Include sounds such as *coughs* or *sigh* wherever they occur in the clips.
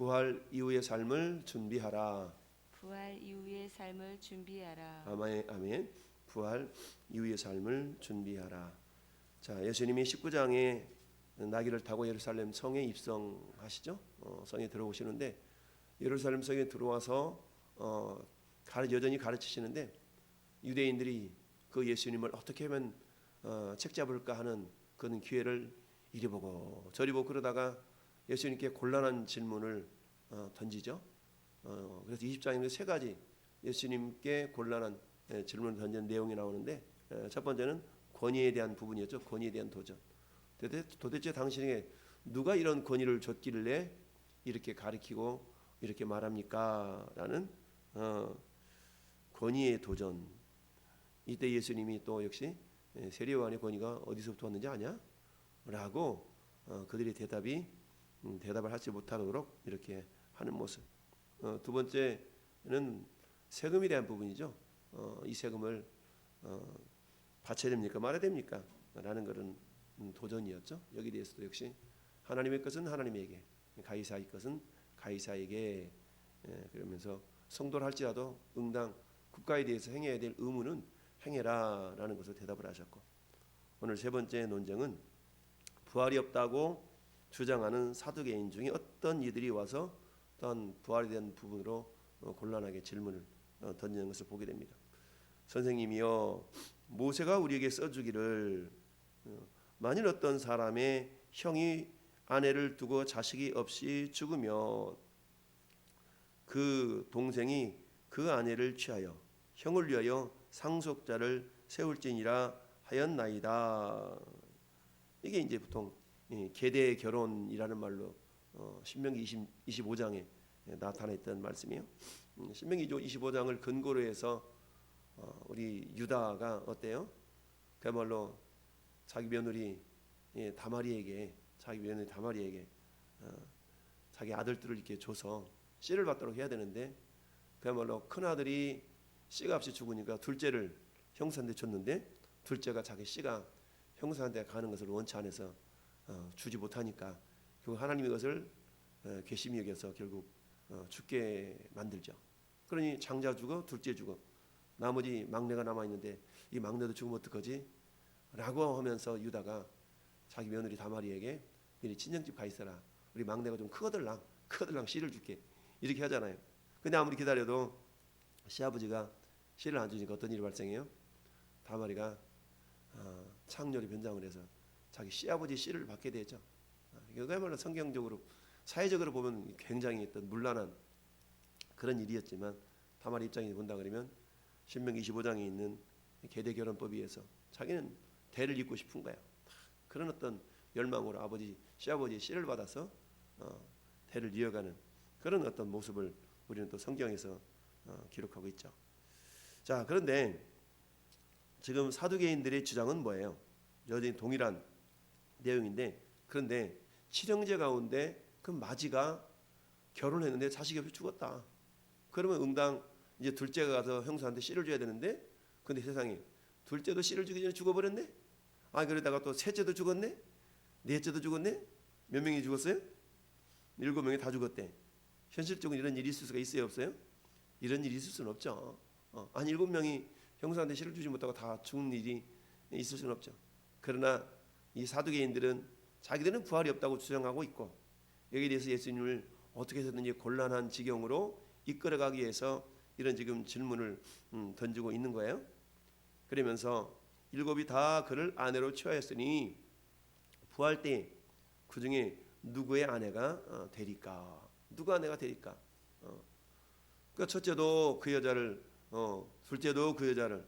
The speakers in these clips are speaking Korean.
부활 이후의 삶을 준비하라. 부활 이후의 삶을 준비하라. 아멘. 아멘. 부활 이후의 삶을 준비하라. 자, 예수님이 19장에 나귀를 타고 예루살렘 성에 입성하시죠. 어, 성에 들어오시는데 예루살렘 성에 들어와서 어, 가르, 여전히 가르치시는데 유대인들이 그 예수님을 어떻게 하면 어, 책 잡을까 하는 그런 기회를 이리 보고 저리 보고 그러다가 예수님께 곤란한 질문을 어, 던지죠. 어, 그래서 20장에 세 가지 예수님께 곤란한 예, 질문을 던진 내용이 나오는데 예, 첫 번째는 권위에 대한 부분이었죠. 권위에 대한 도전. 도대체, 도대체 당신에게 누가 이런 권위를 줬길래 이렇게 가리키고 이렇게 말합니까? 라는 어, 권위의 도전. 이때 예수님이 또 역시 예, 세례요한의 권위가 어디서부터 왔는지 아냐? 라고 어, 그들의 대답이 음, 대답을 하지 못하도록 이렇게 하는 모습. 어, 두 번째는 세금에 대한 부분이죠. 어, 이 세금을 어, 바쳐야 됩니까? 말아야 됩니까? 라는 음, 도전이었죠. 여기 대해서도 역시 하나님의 것은 하나님에게, 가이사의 것은 가이사에게 예, 그러면서 성도를 할지라도 응당 국가에 대해서 행해야 될 의무는 행해라라는 것을 대답을 하셨고 오늘 세 번째 논쟁은 부활이 없다고 주장하는 사두개인 중에 어떤 이들이 와서 어떤 부활에 대한 부분으로 어, 곤란하게 질문을 어, 던지는 것을 보게 됩니다. 선생님이요 모세가 우리에게 써주기를 어, 만일 어떤 사람의 형이 아내를 두고 자식이 없이 죽으면 그 동생이 그 아내를 취하여 형을 위하여 상속자를 세울지니라 하였나이다. 이게 이제 보통 이 계대 결혼이라는 말로 어, 신명기 20, 25장에 나타냈던 말씀이에요. 음, 신명기 25장을 근거로 해서 어, 우리 유다가 어때요? 그야말로 자기 며느리 예, 다마리에게 자기 며느리 다마리에게 어, 자기 아들들을 이렇게 줘서 씨를 받도록 해야 되는데 그야말로 큰 아들이 씨가 없이 죽으니까 둘째를 형사한테 줬는데 둘째가 자기 씨가 형사한테 가는 것을 원치 않아서 어, 주지 못하니까 결국 하나님 이 것을 어, 괘씸히 여겨서 결국 어, 죽게 만들죠. 그러니 장자 죽어 둘째 죽어 나머지 막내가 남아 있는데 이 막내도 죽으면 어떡하지? 라고 하면서 유다가 자기 며느리 다마리에게 너희 친정집 가 있어라. 우리 막내가 좀 크거들랑 크거들랑 씨를 줄게. 이렇게 하잖아요. 근데 아무리 기다려도 시아버지가 씨를 안 주니까 어떤 일이 발생해요? 다마리가 어, 창렬이 변장을 해서 자기 시아버지 씨를 받게 되죠. 어, 이거야말로 성경적으로 사회적으로 보면 굉장히 어떤 문란한 그런 일이었지만 다마리 입장에서 본다 그러면 신명기 25장에 있는 계대 결혼법에 의해서 자기는 대를 잇고 싶은 거야. 그런 어떤 열망으로 아버지 시아버지의 씨를 받아서 어, 대를 이어가는 그런 어떤 모습을 우리는 또 성경에서 어, 기록하고 있죠. 자 그런데 지금 사두개인들의 주장은 뭐예요? 여전히 동일한 내용인데 그런데 칠형제 가운데 그 마지가 결혼했는데 자식이 없이 죽었다. 그러면 응당 이제 둘째가 가서 형사한테 씨를 줘야 되는데 근데 세상에 둘째도 씨를 주기 전에 죽어버렸네. 아 그러다가 또 셋째도 죽었네. 넷째도 죽었네. 몇 명이 죽었어요? 일곱 명이 다 죽었대. 현실적으로 이런 일이 있을 수가 있어요, 없어요? 이런 일이 있을 수는 없죠. 어, 한 일곱 명이 형사한테 씨를 주지 못하고 다 죽는 일이 있을 수는 없죠. 그러나 이 사두개인들은 자기들은 부활이 없다고 주장하고 있고 여기에 대해서 예수님을 어떻게 해서든지 곤란한 지경으로 이끌어가기 위해서 이런 지금 질문을 음, 던지고 있는 거예요. 그러면서 일곱이 다 그를 아내로 취하였으니 부활 때 그 중에 누구의 아내가 어, 되리까? 누가 아내가 되리까? 어. 그 첫째도 그 여자를 어, 둘째도 그 여자를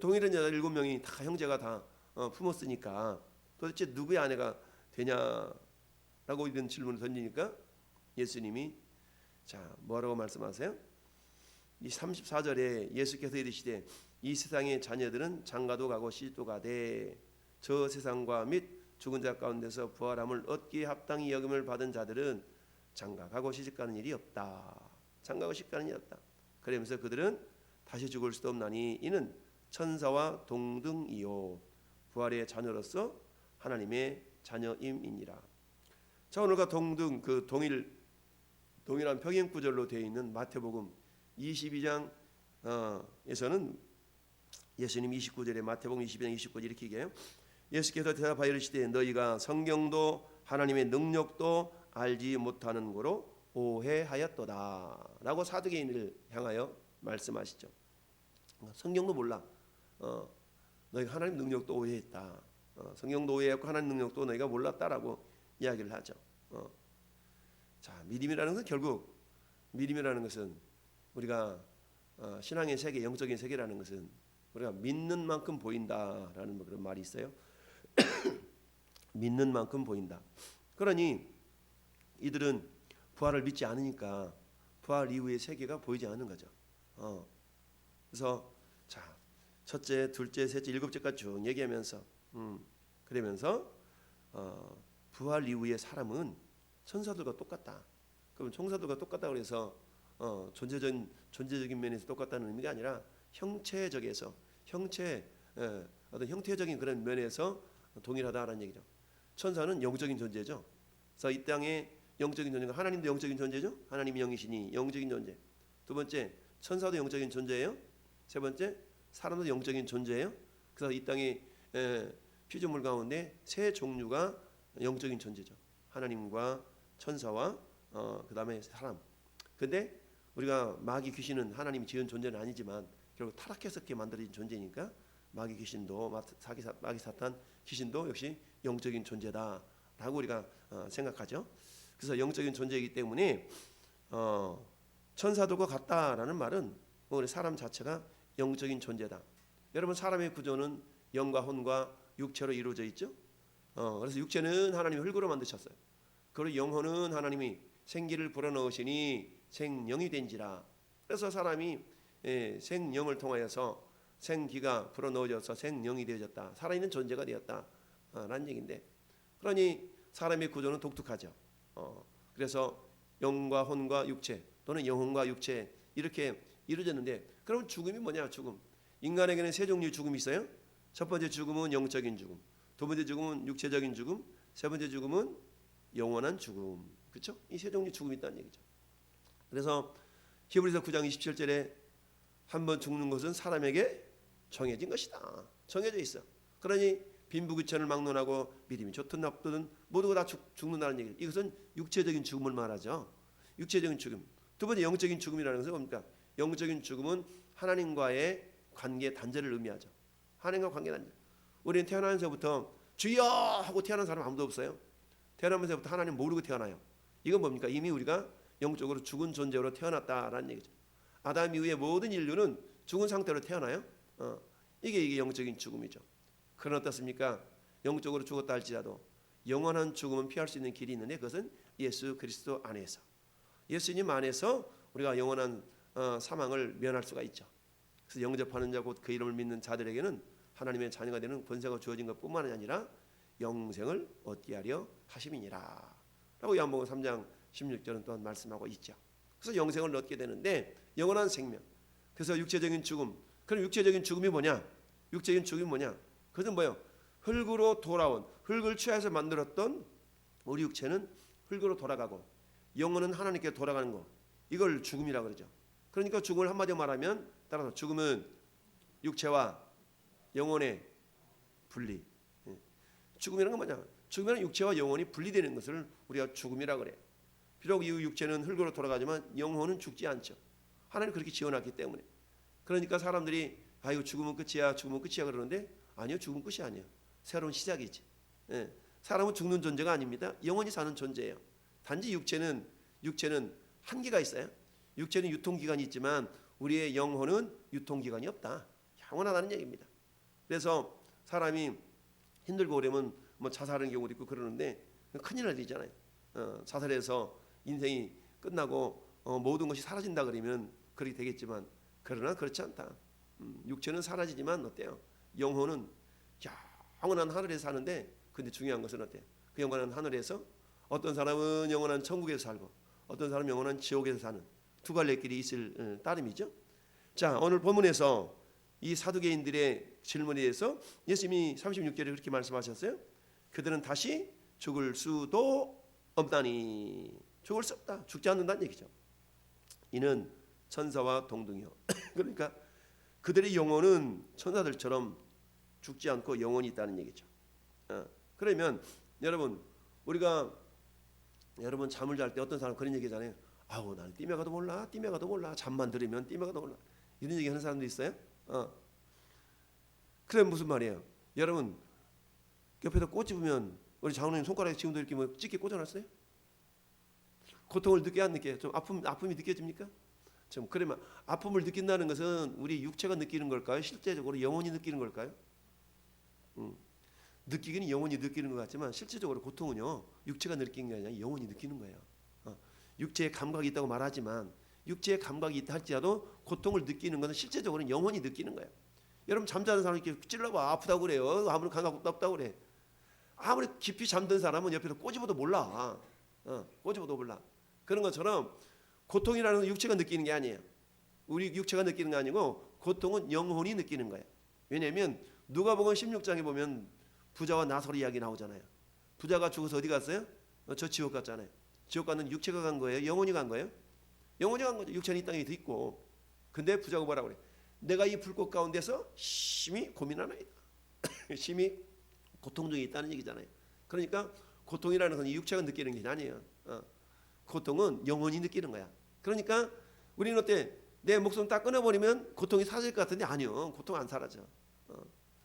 동일한 여자 일곱 명이 다 형제가 다 어, 품었으니까 도대체 누구의 아내가 되냐라고 이런 질문을 던지니까 예수님이 자 뭐라고 말씀하세요? 이 34절에 예수께서 이르시되 이 세상의 자녀들은 장가도 가고 시도 가되 저 세상과 및 죽은 자 가운데서 부활함을 얻기에 합당히 여김을 받은 자들은 장가 가고 시집 가는 일이 없다. 장가 가고 시집 가는 일이 없다. 그러면서 그들은 다시 죽을 수도 없나니 이는 천사와 동등이요 부활의 자녀로서 하나님의 자녀임이니라. 자 오늘과 동등 그 동일 동일한 평행 구절로 되어 있는 마태복음 22장 어, 예수님 29절에 마태복음 22장 29절 이렇게 얘기해요. 예수께서 대답하여 이르시되 너희가 성경도 하나님의 능력도 알지 못하는 거로 오해하였도다라고 사두개인을 향하여 말씀하시죠. 성경도 몰라. 어, 너희가 하나님 능력도 오해했다. 어, 성경도 오해했고 하나님 능력도 너희가 몰랐다라고 이야기를 하죠. 어. 자, 믿음이라는 것은 결국 믿음이라는 것은 우리가 어, 신앙의 세계, 영적인 세계라는 것은 우리가 믿는 만큼 보인다라는 그런 말이 있어요. *coughs* 믿는 만큼 보인다. 그러니 이들은 부활을 믿지 않으니까 부활 이후의 세계가 보이지 않는 거죠. 어. 그래서 자 첫째, 둘째, 셋째, 일곱째까지 쭉 얘기하면서 음, 그러면서 어, 부활 이후의 사람은 천사들과 똑같다. 그럼 천사들과 똑같다 그래서 어, 존재적인 존재적인 면에서 똑같다는 의미가 아니라 형체적에서 형체 예, 어떤 형태적인 그런 면에서 동일하다라는 얘기죠. 천사는 영적인 존재죠. 그래서 이 땅에 영적인 존재가 하나님도 영적인 존재죠. 하나님이 영이시니 영적인 존재. 두 번째 천사도 영적인 존재예요. 세 번째 사람도 영적인 존재예요. 그래서 이 땅에 에, 피조물 가운데 세 종류가 영적인 존재죠. 하나님과 천사와 어, 그다음에 사람. 근데 우리가 마귀 귀신은 하나님이 지은 존재는 아니지만 결국 타락해서 이렇게 만들어진 존재니까 마귀 귀신도 사- 마귀 사탄 귀신도 역시 영적인 존재다라고 우리가 어, 생각하죠. 그래서 영적인 존재이기 때문에 어, 천사들과 같다라는 말은 뭐 우리 사람 자체가 영적인 존재다. 여러분 사람의 구조는 영과 혼과 육체로 이루어져 있죠. 어, 그래서 육체는 하나님이 흙으로 만드셨어요. 그리고 영혼은 하나님이 생기를 불어넣으시니 생령이 된지라. 그래서 사람이 예, 생령을 통하여서 생기가 불어넣어져서 생령이 되어졌다. 살아있는 존재가 되었다 라는 얘기인데, 그러니 사람의 구조는 독특하죠. 어, 그래서 영과 혼과 육체 또는 영혼과 육체 이렇게 이루어졌는데, 그럼 죽음이 뭐냐? 죽음. 인간에게는 세 종류의 죽음이 있어요. 첫 번째 죽음은 영적인 죽음, 두 번째 죽음은 육체적인 죽음, 세 번째 죽음은 영원한 죽음. 그렇죠? 이 세 종류 죽음이 있다는 얘기죠. 그래서 히브리서 9장 27절에 한 번 죽는 것은 사람에게 정해진 것이다. 정해져 있어. 그러니 빈부귀천을 막론하고 믿음이 좋든 나쁘든 모두가 다 죽, 죽는다는 얘기. 이것은 육체적인 죽음을 말하죠. 육체적인 죽음. 두 번째 영적인 죽음이라는 것은 뭡니까? 영적인 죽음은 하나님과의 관계 단절을 의미하죠. 하나님과 관계 단절. 우리는 태어나면서부터 주여 하고 태어난 사람 아무도 없어요. 태어나면서부터 하나님 모르고 태어나요. 이건 뭡니까? 이미 우리가 영적으로 죽은 존재로 태어났다라는 얘기죠. 아담 이후의 모든 인류는 죽은 상태로 태어나요. 어, 이게 이게 영적인 죽음이죠. 그런 어떻습니까? 영적으로 죽었다 할지라도 영원한 죽음은 피할 수 있는 길이 있는데 그것은 예수 그리스도 안에서 예수님 안에서 우리가 영원한 어, 사망을 면할 수가 있죠. 그래서 영접하는 자 곧 그 이름을 믿는 자들에게는 하나님의 자녀가 되는 권세가 주어진 것뿐만 아니라 영생을 얻게 하려 하심이니라. 라고 요한복음 3장 16절은 또한 말씀하고 있죠. 그래서 영생을 얻게 되는데 영원한 생명. 그래서 육체적인 죽음. 그럼 육체적인 죽음이 뭐냐? 육체적인 죽음이 뭐냐? 그것은 뭐요? 흙으로 돌아온 흙을 취해서 만들었던 우리 육체는 흙으로 돌아가고 영혼은 하나님께 돌아가는 거. 이걸 죽음이라 그러죠. 그러니까 죽음을 한마디로 말하면 따라서 죽음은 육체와 영혼의 분리. 예. 죽음이라는 건 뭐냐? 죽으면 육체와 영혼이 분리되는 것을 우리가 죽음이라 그래. 비록 이 육체는 흙으로 돌아가지만 영혼은 죽지 않죠. 하나님 그렇게 지어놨기 때문에. 그러니까 사람들이 아이고 죽으면 끝이야, 죽으면 끝이야 그러는데 아니요, 죽으면 끝이 아니에요. 새로운 시작이지. 예. 사람은 죽는 존재가 아닙니다. 영원히 사는 존재예요. 단지 육체는 육체는 한계가 있어요. 육체는 유통 기간이 있지만 우리의 영혼은 유통 기간이 없다. 영원하다는 얘기입니다. 그래서 사람이 힘들고 그러면 뭐 자살하는 경우도 있고 그러는데 큰일 날 일이잖아요. 어, 자살해서 인생이 끝나고 어, 모든 것이 사라진다 그러면 그렇게 되겠지만 그러나 그렇지 않다. 음, 육체는 사라지지만 어때요? 영혼은 영원한 하늘에서 사는데 근데 중요한 것은 어때요? 그 영원한 하늘에서 어떤 사람은 영원한 천국에서 살고 어떤 사람은 영원한 지옥에서 사는 두 갈래 길이 있을 어, 따름이죠. 자 오늘 본문에서 이 사두개인들의 질문에 대해서 예수님이 36절에 그렇게 말씀하셨어요. 그들은 다시 죽을 수도 없다니 죽을 수 없다. 죽지 않는다는 얘기죠. 이는 천사와 동등이요. *coughs* 그러니까 그들의 영혼은 천사들처럼 죽지 않고 영원히 있다는 얘기죠. 어, 그러면 여러분 우리가 여러분 잠을 잘 때 어떤 사람 그런 얘기잖아요. 아우 나는 띠메가도 몰라, 띠메가도 몰라. 잠만 들으면 띠메가도 몰라. 이런 얘기 하는 사람도 있어요. 어. 그래 무슨 말이에요? 여러분 옆에다 꽃 집으면 우리 장로님 손가락에 지금도 이렇게 뭐 찢게 꽂아놨어요? 고통을 느껴 안 느껴요? 좀 아픔 아픔이 느껴집니까? 좀 그러면 아픔을 느낀다는 것은 우리 육체가 느끼는 걸까요? 실제적으로 영혼이 느끼는 걸까요? 음. 느끼기는 영혼이 느끼는 것 같지만 실제적으로 고통은요 육체가 느끼는 게 아니라 영혼이 느끼는 거예요. 어. 육체의 감각이 있다고 말하지만 육체의 감각이 있다 할지라도 고통을 느끼는 것은 실제적으로는 영혼이 느끼는 거예요. 여러분 잠자는 사람 이렇게 찔러봐 아프다고 그래요. 아무리 감각 없다고 그래. 아무리 깊이 잠든 사람은 옆에서 꼬집어도 몰라. 어, 꼬집어도 몰라. 그런 것처럼 고통이라는 건 육체가 느끼는 게 아니에요. 우리 육체가 느끼는 게 아니고 고통은 영혼이 느끼는 거예요. 왜냐하면 누가복음 16장에 보면 부자와 나설의 이야기 나오잖아요. 부자가 죽어서 어디 갔어요? 어, 저 지옥 갔잖아요. 지옥 가는 육체가 간 거예요. 영혼이 간 거예요. 영혼이 간 거죠. 육체는 이 땅에 더 있고. 근데 부자가 뭐라고 그래? 내가 이 불꽃 가운데서 심히 고민하나이다. *coughs* 심히 고통 중에 있다는 얘기잖아요. 그러니까 고통이라는 건 이 육체가 느끼는 게 아니에요. 어. 고통은 영혼이 느끼는 거야. 그러니까 우리는 어때? 내 목숨 딱 끊어버리면 고통이 사라질 것 같은데 아니요. 고통 안 사라져. 어.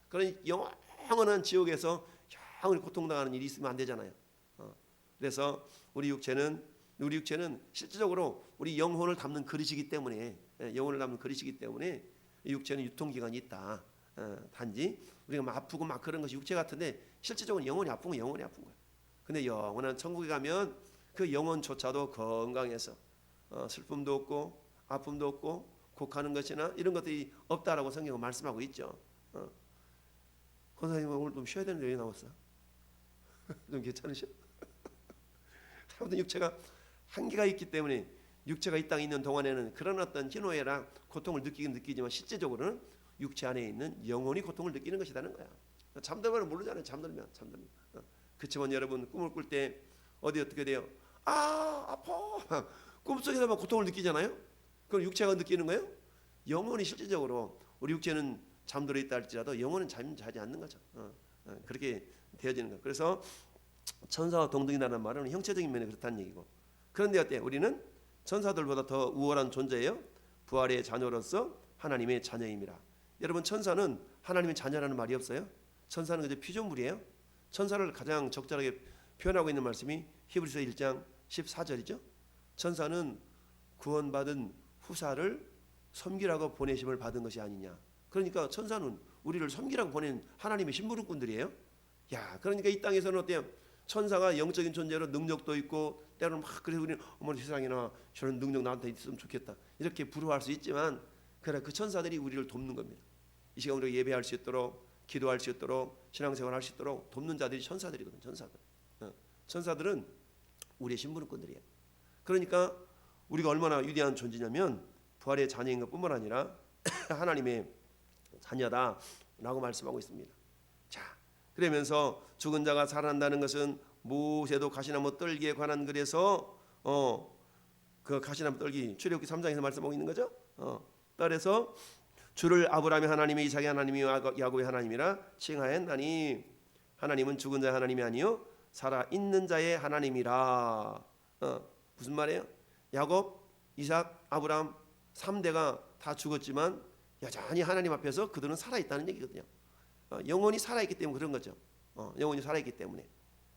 그러니 영원한 지옥에서 영원히 고통당하는 일이 있으면 안 되잖아요. 어. 그래서 우리 육체는 우리 육체는 실질적으로 우리 영혼을 담는 그릇이기 때문에 예, 영혼을 담는 그릇이기 때문에 이 육체는 유통기간이 있다. 어, 단지 우리가 막 아프고 막 그런 것이 육체 같은데 실질적으로 영혼이 아픈 건 영혼이 아픈 거야. 근데 영원한 천국에 가면 그 영혼조차도 건강해서 어, 슬픔도 없고 아픔도 없고 곡하는 것이나 이런 것들이 없다라고 성경은 말씀하고 있죠. 어. 권사님 오늘 좀 쉬어야 되는데 왜 나왔어? *laughs* 좀 괜찮으셔? 아무튼 육체가 한계가 있기 때문에 육체가 이 땅에 있는 동안에는 그런 어떤 희노애랑 고통을 느끼긴 느끼지만 실제적으로는 육체 안에 있는 영혼이 고통을 느끼는 것이라는 거야. 잠들면 모르잖아요. 잠들면 잠들면. 어. 그렇지만 여러분 꿈을 꿀 때 어디 어떻게 돼요? 아 아파. *laughs* 꿈속에서만 고통을 느끼잖아요. 그럼 육체가 느끼는 거예요? 영혼이 실질적으로 우리 육체는 잠들어 있다 할지라도 영혼은 잠 자지 않는 거죠. 어, 어, 그렇게 되어지는 거. 그래서 천사와 동등이라는 말은 형체적인 면에 그렇다는 얘기고. 그런데 어때? 우리는 천사들보다 더 우월한 존재예요. 부활의 자녀로서 하나님의 자녀입니다. 여러분 천사는 하나님의 자녀라는 말이 없어요. 천사는 그저 피조물이에요. 천사를 가장 적절하게 표현하고 있는 말씀이 히브리서 1장 14절이죠. 천사는 구원받은 후사를 섬기라고 보내심을 받은 것이 아니냐. 그러니까 천사는 우리를 섬기라고 보낸 하나님의 심부름꾼들이에요. 야, 그러니까 이 땅에서는 어때요? 천사가 영적인 존재로 능력도 있고 때로는 막 그래서 우리는 어머 세상에나 저런 능력 나한테 있으면 좋겠다 이렇게 부러워할 수 있지만 그래 그 천사들이 우리를 돕는 겁니다. 이 시간 우리가 예배할 수 있도록 기도할 수 있도록 신앙생활 할 수 있도록 돕는 자들이 천사들이거든 천사들. 어. 천사들은 우리의 신부름꾼들이에요. 그러니까 우리가 얼마나 위대한 존재냐면 부활의 자녀인 것뿐만 아니라 *clears throat* 하나님의 자녀다라고 말씀하고 있습니다. 자, 그러면서 죽은 자가 살아난다는 것은 모세도 가시나무 떨기에 관한 글에서 어 그 가시나무 떨기 출애굽기 3장에서 말씀하고 있는 거죠. 어, 딸에서 주를 아브라함의 하나님의 이삭의 하나님이 야곱의 하나님이라 칭하였나니 하나님은 죽은 자의 하나님이 아니요 살아 있는 자의 하나님이라. 어, 무슨 말이에요? 야곱, 이삭, 아브라함 3대가 다 죽었지만 여전히 하나님 앞에서 그들은 살아 있다는 얘기거든요. 어, 영혼이 살아 있기 때문에 그런 거죠. 어, 영혼이 살아 있기 때문에.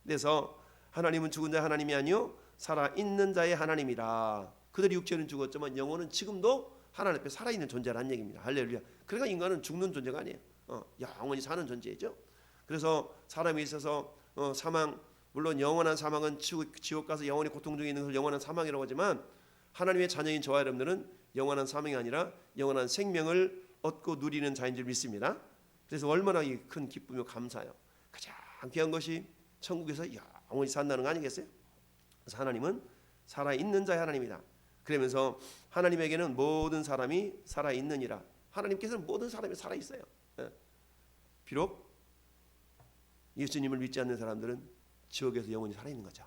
그래서 하나님은 죽은 자 하나님이 아니요 살아 있는 자의 하나님이라. 그들이 육체는 죽었지만 영혼은 지금도 하나님 앞에 살아 있는 존재라는 얘기입니다. 할렐루야. 그러니까 인간은 죽는 존재가 아니에요. 어, 영원히 사는 존재죠. 그래서 사람이 있어서 어, 사망 물론 영원한 사망은 지옥 가서 영원히 고통 중에 있는 것을 영원한 사망이라고 하지만 하나님의 자녀인 저와 여러분들은 영원한 사망이 아니라 영원한 생명을 얻고 누리는 자인 줄 믿습니다. 그래서 얼마나 이큰 기쁨이고 감사요. 가장 귀한 것이 천국에서 영원히 산다는 거 아니겠어요? 그래서 하나님은 살아 있는 자의 하나님이다. 그러면서 하나님에게는 모든 사람이 살아 있느니라. 하나님께서는 모든 사람이 살아 있어요. 예. 비록 예수님을 믿지 않는 사람들은 지옥에서 영원히 살아 있는 거죠.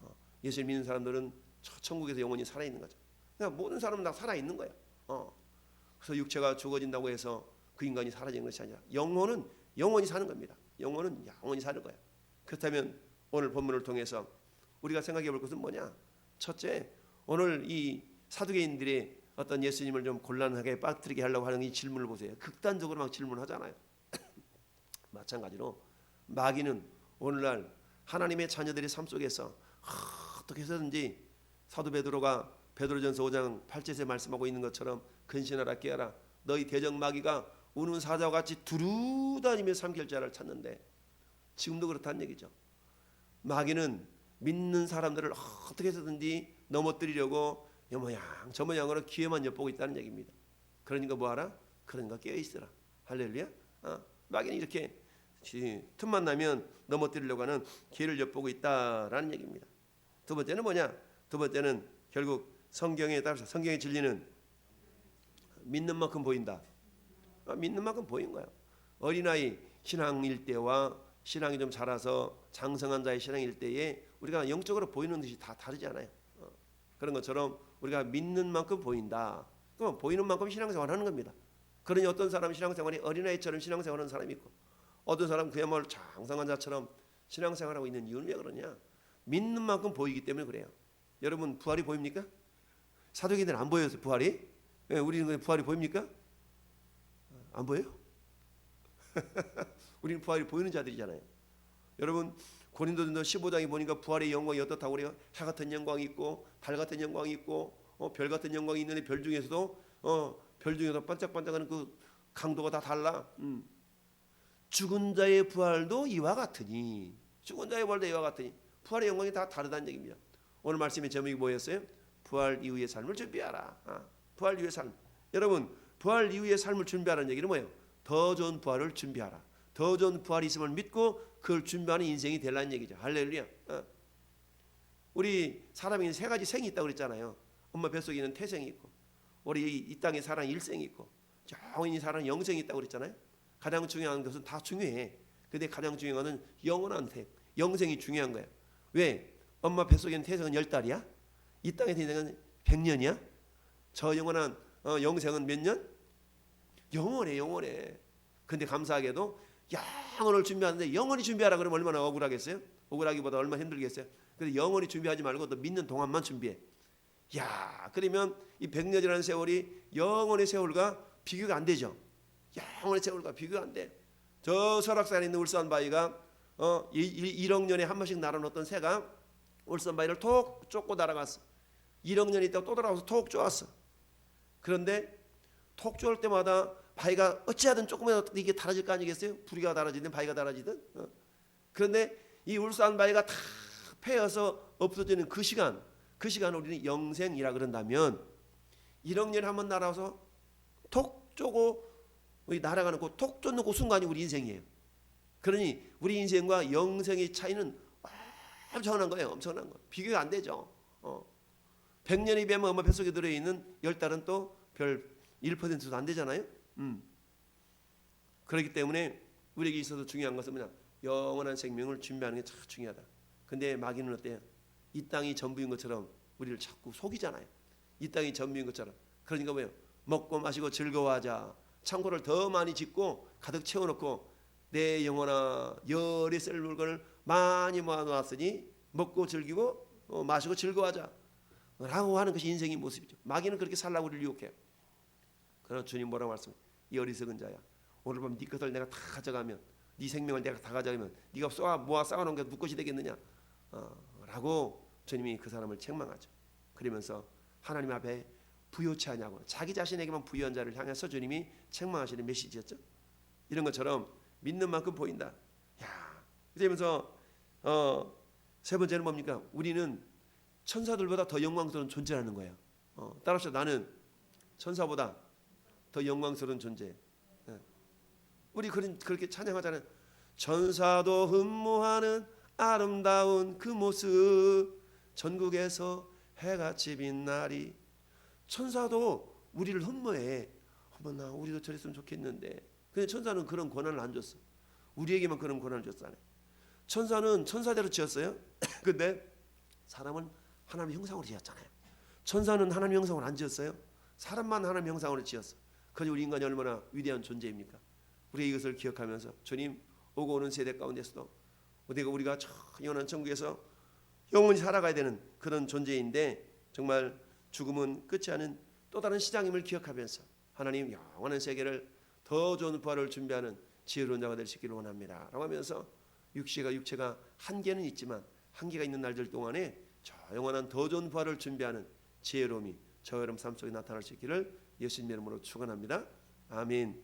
어, 예수를 믿는 사람들은 저 천국에서 영원히 살아 있는 거죠. 그러니까 모든 사람은 다 살아 있는 거야. 어. 그래서 육체가 죽어진다고 해서 그 인간이 사라지는 것이 아니라 영혼은 영원히 사는 겁니다. 영혼은 영원히 사는 거야. 그렇다면 오늘 본문을 통해서 우리가 생각해 볼 것은 뭐냐? 첫째, 오늘 이 사두개인들이 어떤 예수님을 좀 곤란하게 빠뜨리게 하려고 하는 이 질문을 보세요. 극단적으로 막 질문하잖아요. *coughs* 마찬가지로 마귀는 오늘날 하나님의 자녀들의 삶 속에서 어떻게 해서든지 사도 베드로가 베드로전서 5장 8절에 말씀하고 있는 것처럼 근신하라 깨어라 너희 대적 마귀가 우는 사자와 같이 두루다니며 삼킬 자를 찾는데 지금도 그렇다는 얘기죠. 마귀는 믿는 사람들을 어떻게 해서든지 넘어뜨리려고 여 모양 저 모양으로 기회만 엿보고 있다는 얘기입니다. 그러니까 뭐하라? 그러니까 깨어 있으라. 할렐루야. 어, 마귀는 이렇게 지- 틈만 나면 넘어뜨리려고 하는 기회를 엿보고 있다라는 얘기입니다. 두 번째는 뭐냐? 두 번째는 결국 성경에 따라서 성경의 진리는 믿는 만큼 보인다. 아, 믿는 만큼 보인 거예요. 어린아이 신앙일 때와 신앙이 좀 자라서 장성한 자의 신앙일 때에 우리가 영적으로 보이는 듯이 다 다르지 않아요. 어, 그런 것처럼 우리가 믿는 만큼 보인다. 그럼 보이는 만큼 신앙생활 하는 겁니다. 그러니 어떤 사람은 신앙생활이 어린아이처럼 신앙생활 하는 사람이 있고 어떤 사람은 그야말로 장성한 자처럼 신앙생활하고 있는 이유는 왜 그러냐? 믿는 만큼 보이기 때문에 그래요. 여러분 부활이 보입니까? 사도기들 안 보여서 부활이? 예, 우리는 부활이 보입니까? 안 보여요? *laughs* 우리는 부활이 보이는 자들이잖아요. 여러분 고린도전서 15장에 보니까 부활의 영광이 어떻다고 그래요? 해 같은 영광이 있고 달 같은 영광이 있고 어, 별 같은 영광이 있는데 별 중에서도 어, 별 중에서 반짝반짝하는 그 강도가 다 달라. 음. 죽은 자의 부활도 이와 같으니 죽은 자의 부활도 이와 같으니 부활의 영광이 다 다르다는 얘기입니다. 오늘 말씀의 제목이 뭐였어요? 부활 이후의 삶을 준비하라. 아, 부활 이후의 삶. 여러분 부활 이후의 삶을 준비하라는 얘기는 뭐예요? 더 좋은 부활을 준비하라. 더 좋은 부활이 있음을 믿고 그걸 준비하는 인생이 되라는 얘기죠. 할렐루야. 어. 우리 사람에는 세 가지 생이 있다고 그랬잖아요. 엄마 뱃속에 있는 태생이 있고 우리 이, 이 땅에 살아는 일생이 있고 영원히 살아는 영생이 있다고 그랬잖아요. 가장 중요한 것은 다 중요해. 근데 가장 중요한 것은 영원한 생, 영생이 중요한 거야. 왜? 엄마 뱃속에 있는 태생은 열 달이야? 이 땅에 태생은 백 년이야? 저 영원한 어, 영생은 몇 년? 영원해, 영원해. 근데 감사하게도 영원을 준비하는데 영원히 준비하라 그러면 얼마나 억울하겠어요? 억울하기보다 얼마나 힘들겠어요? 근데 영원히 준비하지 말고 또 믿는 동안만 준비해. 야, 그러면 이 백년이라는 세월이 영원의 세월과 비교가 안 되죠. 영원의 세월과 비교가 안 돼. 저 설악산에 있는 울산 바위가 어 1억 년에 한 번씩 날아놓던 새가 울산 바위를 톡 쫓고 날아갔어. 1억 년이 있다가 또 돌아와서 톡 쪼았어. 그런데 톡 쪼을 때마다 바위가 어찌하든 조금이라도 이게 달아질 거 아니겠어요? 부리가 달아지든 바위가 달아지든. 어. 그런데 이 울산 바위가 다 패여서 없어지는 그 시간, 그 시간을 우리는 영생이라 그런다면 1억 년에 한번 날아와서 톡 쪼고 우리 날아가는 그톡 쫓는 그 순간이 우리 인생이에요. 그러니 우리 인생과 영생의 차이는 엄청난 거예요. 엄청난 거. 비교가 안 되죠. 어. 100년이 되면 엄마 뱃속에 들어있는 열 달은 또별 1%도 안 되잖아요. 음. 그렇기 때문에 우리에게 있어서 중요한 것은 뭐냐? 영원한 생명을 준비하는 게 참 중요하다. 근데 마귀는 어때요? 이 땅이 전부인 것처럼 우리를 자꾸 속이잖아요. 이 땅이 전부인 것처럼. 그러니까 뭐예요? 먹고 마시고 즐거워하자. 창고를 더 많이 짓고 가득 채워놓고 내 영혼아 열이 셀 물건을 많이 모아놓았으니 먹고 즐기고 어, 마시고 즐거워하자. 라고 하는 것이 인생의 모습이죠. 마귀는 그렇게 살라고 우리를 유혹해요. 그러나 주님 뭐라고 말씀해? 이 어리석은 자야. 오늘 밤 네 것을 내가 다 가져가면 네 생명을 내가 다 가져가면 네가 쏘아 모아 쌓아놓은 게 누것이 되겠느냐? 어, 라고 주님이 그 사람을 책망하죠. 그러면서 하나님 앞에 부요치 하냐고 자기 자신에게만 부유한 자를 향해서 주님이 책망하시는 메시지였죠. 이런 것처럼 믿는 만큼 보인다. 야, 그러면서 어, 세 번째는 뭡니까? 우리는 천사들보다 더 영광스러운 존재라는 거예요. 어, 따라서 나는 천사보다 더 영광스러운 존재. 예. 우리 그렇게 찬양하잖아요. 천사도 흠모하는 아름다운 그 모습 전국에서 해같이 빛나리. 천사도 우리를 흠모해. 어머나 우리도 저랬으면 좋겠는데. 근데 천사는 그런 권한을 안 줬어. 우리에게만 그런 권한을 줬잖아요. 천사는 천사대로 지었어요. *coughs* 근데 사람은 하나님의 형상으로 지었잖아요. 천사는 하나님의 형상으로 안 지었어요. 사람만 하나님의 형상으로 지었어. 그러니 우리 인간이 얼마나 위대한 존재입니까? 우리가 이것을 기억하면서 주님 오고 오는 세대 가운데서도 우리가 우리가 저 영원한 천국에서 영원히 살아가야 되는 그런 존재인데 정말 죽음은 끝이 아닌 또 다른 시장임을 기억하면서 하나님 영원한 세계를 더 좋은 부활을 준비하는 지혜로운 자가 될 수 있기를 원합니다. 라고 하면서 육체가 육체가 한계는 있지만 한계가 있는 날들 동안에 저 영원한 더 좋은 부활을 준비하는 지혜로움이 저 여러분 삶 속에 나타날 수 있기를 예수님 이름으로 축원합니다. 아멘.